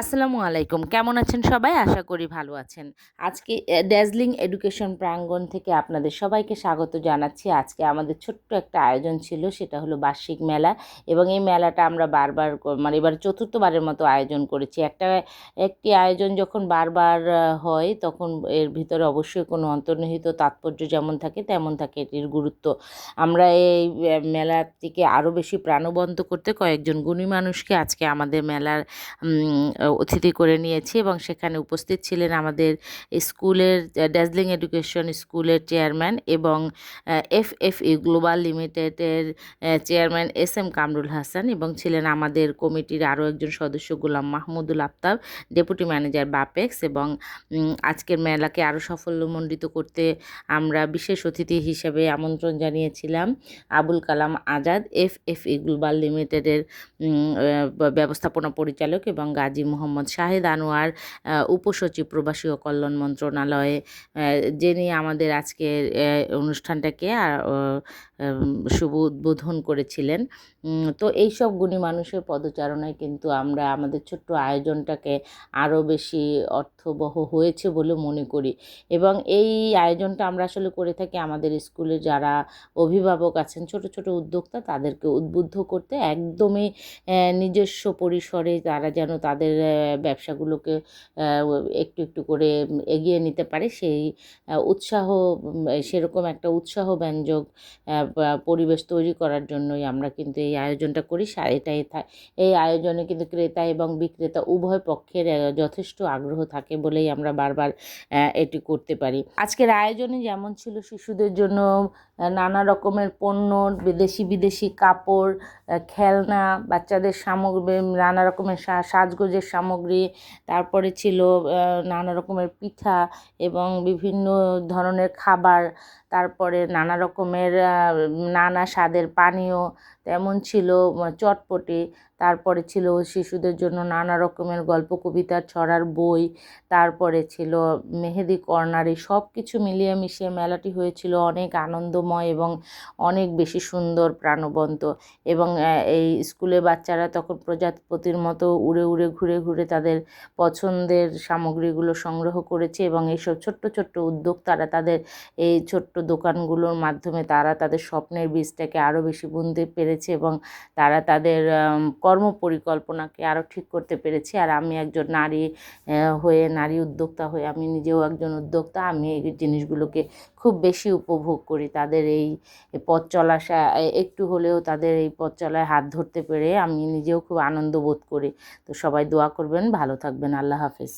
আসসালামু আলাইকুম। কেমন আছেন সবাই? আশা করি ভালো আছেন। আজকে ড্যাজলিং এডুকেশন প্রাঙ্গণ থেকে আপনাদের সবাইকে স্বাগত জানাচ্ছি। আজকে আমাদের ছোট্ট একটা আয়োজন ছিল, সেটা হলো বার্ষিক মেলা। এবং এই মেলাটা আমরা বারবার মানে এবার চতুর্থবারের মতো আয়োজন করেছি। একটা, একটি আয়োজন যখন বারবার হয়, তখন এর ভিতরে অবশ্যই কোনো অন্তর্নিহিত তাৎপর্য যেমন থাকে, তেমন থাকে এটির গুরুত্ব। আমরা এই মেলাটিকে আরও বেশি প্রাণবন্ত করতে কয়েকজন গুণী মানুষকে আজকে আমাদের মেলার অতিথি করে নিয়েছি এবং সেখানে উপস্থিত ছিলেন আমাদের স্কুলের ড্যাজলিং এডুকেশন স্কুলের চেয়ারম্যান এবং এফ এফ ই গ্লোবাল লিমিটেডের chairman S M Kamrul Hasan এবং ছিলেন আমাদের কমিটির আরও একজন সদস্য গোলাম মাহমুদুল আফতাব ডেপুটি ম্যানেজার বাপেক্স এবং আজকের মেলাকে আরও সাফল্যমণ্ডিত করতে আমরা বিশেষ অতিথি হিসেবে আমন্ত্রণ জানিয়েছিলাম। Abul Kalam Azad F F E global লিমিটেডের ব্যবস্থাপনা পরিচালক এবং গাজী মোহাম্মদ শাহেদ আনোয়ার উপসচিব প্রবাসী ও কল্যাণ মন্ত্রণালয়ে যিনি আমাদের আজকের অনুষ্ঠানটাকে শুভ উদ্বোধন করেছিলেন। তো এইসব গুণী মানুষের পদচারণায় কিন্তু আমরা আমাদের ছোট্ট আয়োজনটাকে আরও বেশি অর্থবহ হয়েছে বলে মনে করি। এবং এই আয়োজনটা আমরা আসলে করে থাকি আমাদের স্কুলে যারা অভিভাবক আছেন, ছোট ছোট উদ্যোক্তা, তাদেরকে উদ্বুদ্ধ করতে, একদমই নিজস্ব পরিসরে তারা যেন তাদের ব্যবসাগুলোকে একটু একটু করে এগিয়ে নিতে পারে। সেই উৎসাহ সেরকম একটা উৎসাহ ব্যঞ্জক পরিবেশ তৈরি করার জন্যই আমরা কিন্তু এই আয়োজনটা করি। এটাই এই আয়োজনে কিন্তু ক্রেতা এবং বিক্রেতা উভয় পক্ষের যথেষ্ট আগ্রহ থাকে বলেই আমরা বারবার এটি করতে পারি। আজকের আয়োজনে যেমন ছিল শিশুদের জন্য নানা রকমের পণ্য বিদেশি বিদেশি কাপড় খেলনা, বাচ্চাদের সামগ্রী, নানা রকমের সাজগোজের সামগ্রী, তারপরে ছিল নানা রকমের পিঠা এবং বিভিন্ন ধরনের খাবার, তারপরে নানা রকমের নানা স্বাদের পানীয়, তেমন ছিল চটপটি, তারপরে ছিল শিশুদের জন্য নানা রকমের গল্প, কবিতা, ছড়ার বই, তারপরে ছিল মেহেদি, কর্নার সব কিছু মিলিয়ে মিশিয়ে মেলাটি হয়েছিল অনেক আনন্দময় এবং অনেক বেশি সুন্দর, প্রাণবন্ত এবং এই স্কুলে বাচ্চারা তখন প্রজাপতির মতো উড়ে উড়ে ঘুরে ঘুরে তাদের পছন্দের সামগ্রীগুলো সংগ্রহ করেছে এবং এইসব ছোট্ট ছোট্ট উদ্যোক্তারা তাদের এই ছোট্ট দোকানগুলোর মাধ্যমে তারা তাদের স্বপ্নের বীজটাকে আরও বেশি বুনতে পেরেছে এবং তারা তাদের কর্ম পরিকল্পনাকে আরও ঠিক করতে পেরেছে। আর আমি একজন নারী হয়ে, নারী উদ্যোক্তা হয়ে আমি নিজেও একজন উদ্যোক্তা, আমি এই জিনিসগুলোকে খুব বেশি উপভোগ করি। তাদের এই পথ চলা সা- একটু হলেও তাদের এই পথ চলায় হাত ধরতে পেরে আমি নিজেও খুব আনন্দ বোধ করি। তো সবাই দোয়া করবেন ভালো থাকবেন আল্লাহ হাফেজ।